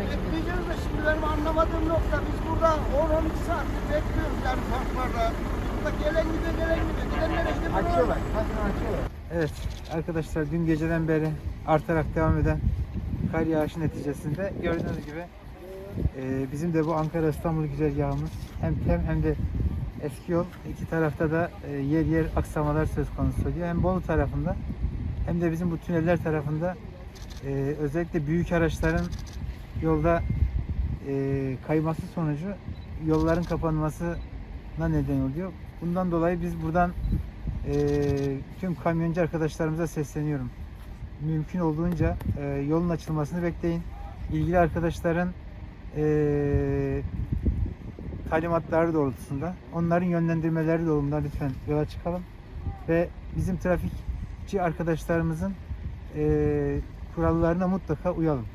Bekleyeceğiz de şimdi benim anlamadığım nokta biz burada 10-12 saattir bekliyoruz yani parklarda. Burada gelen gidiyor gelen gidiyor. Gidenlere işte böyle- Açıyorlar. Bakın açıyorlar. Evet arkadaşlar dün geceden beri artarak devam eden kar yağışı neticesinde gördüğünüz gibi e, bizim de bu Ankara İstanbul güzergahımız hem tem hem de eski yol iki tarafta da e, yer yer aksamalar söz konusu oluyor. Hem Bolu tarafında hem de bizim bu tüneller tarafında e, özellikle büyük araçların yolda e, kayması sonucu yolların kapanmasına neden oluyor. Bundan dolayı biz buradan Eee, tüm kamyoncu arkadaşlarımıza sesleniyorum. Mümkün olduğunca eee, yolun açılmasını bekleyin. İlgili arkadaşların eee talimatları doğrultusunda, onların yönlendirmeleri doğrultusunda lütfen yola çıkalım. Ve bizim trafikçi arkadaşlarımızın eee, kurallarına mutlaka uyalım.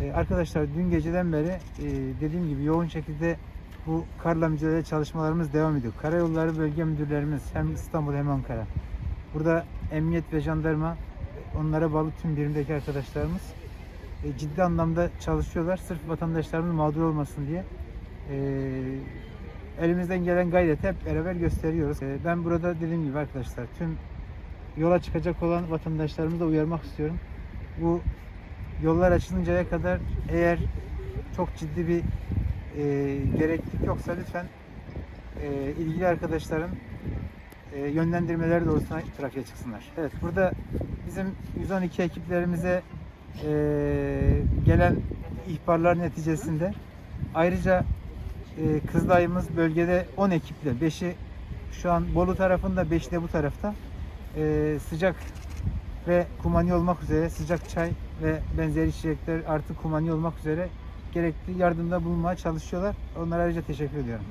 Eee, arkadaşlar dün geceden beri eee, dediğim gibi yoğun şekilde bu karla mücadele çalışmalarımız devam ediyor. Karayolları bölge müdürlerimiz hem İstanbul hem Ankara. Burada emniyet ve jandarma onlara bağlı tüm birimdeki arkadaşlarımız e, ciddi anlamda çalışıyorlar. Sırf vatandaşlarımız mağdur olmasın diye. E, elimizden gelen gayreti hep beraber gösteriyoruz. E, ben burada dediğim gibi arkadaşlar tüm yola çıkacak olan vatandaşlarımızı da uyarmak istiyorum. Bu yollar açılıncaya kadar eğer çok ciddi bir e, gereklilik yoksa lütfen e, ilgili arkadaşların e, yönlendirmeleri doğrultusunda trafiğe çıksınlar. Evet burada bizim 112 ekiplerimize e, gelen ihbarlar neticesinde ayrıca e, Kızılay'ımız bölgede 10 ekiple 5'i şu an Bolu tarafında 5'i de bu tarafta e, sıcak ve kumani olmak üzere sıcak çay ve benzeri içecekler artı kumani olmak üzere gerekli yardımda bulunmaya çalışıyorlar. Onlara ayrıca teşekkür ediyorum.